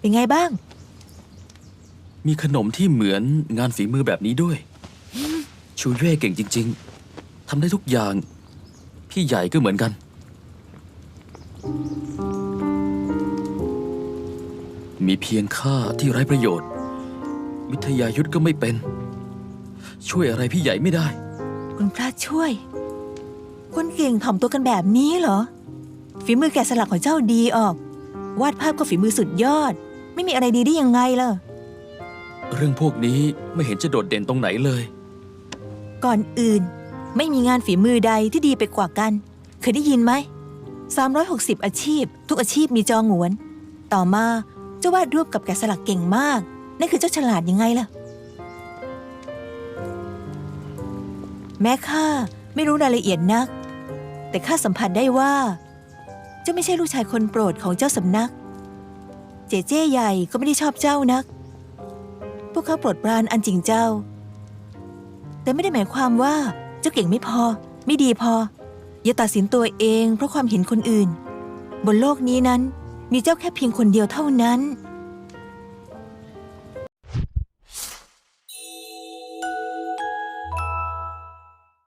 เป็นไงบ้าง มีขนมที่เหมือนงานฝีมือแบบนี้ด้วย ชูเย่เก่งจริง ๆทำได้ทุกอย่าง พี่ใหญ่ก็เหมือนกัน มีเพียงข้าที่ไร้ประโยชน์ วิทยายุทธก็ไม่เป็น ช่วยอะไรพี่ใหญ่ไม่ได้ คุณพระช่วย คนเก่งถ่อมตัวกันแบบนี้เหรอ ฝีมือแกะสลักของเจ้าดีออก วาดภาพก็ฝีมือสุดยอด ไม่มีอะไรดีได้ยังไงล่ะ เรื่องพวกนี้ไม่เห็นจะโดดเด่นตรงไหนเลย ก่อนอื่น ไม่มีงานฝีมือใดที่ดีไปกว่ากัน เคยได้ยินไหม 360 อาชีพ ทุกอาชีพมีจองหวน ต่อมาเจ้าวาดรูปกับแกะสลักเก่งมาก นั่นคือเจ้าฉลาดยังไงล่ะ แม้ข้าไม่รู้รายละเอียดนัก แต่ข้าสัมผัสได้ว่า เจ้าไม่ใช่ลูกชายคนโปรดของเจ้าสำนัก เจเจ้ใหญ่ก็ไม่ได้ชอบเจ้านัก พวกเขาปลดปรานอันจริงเจ้า แต่ไม่ได้หมายความว่าเจ้าเก่งไม่พอ ไม่ดีพอ อย่าตัดสินตัวเองเพราะความเห็นคนอื่น บนโลกนี้นั้นมีเจ้าแค่เพียงคนเดียวเท่านั้น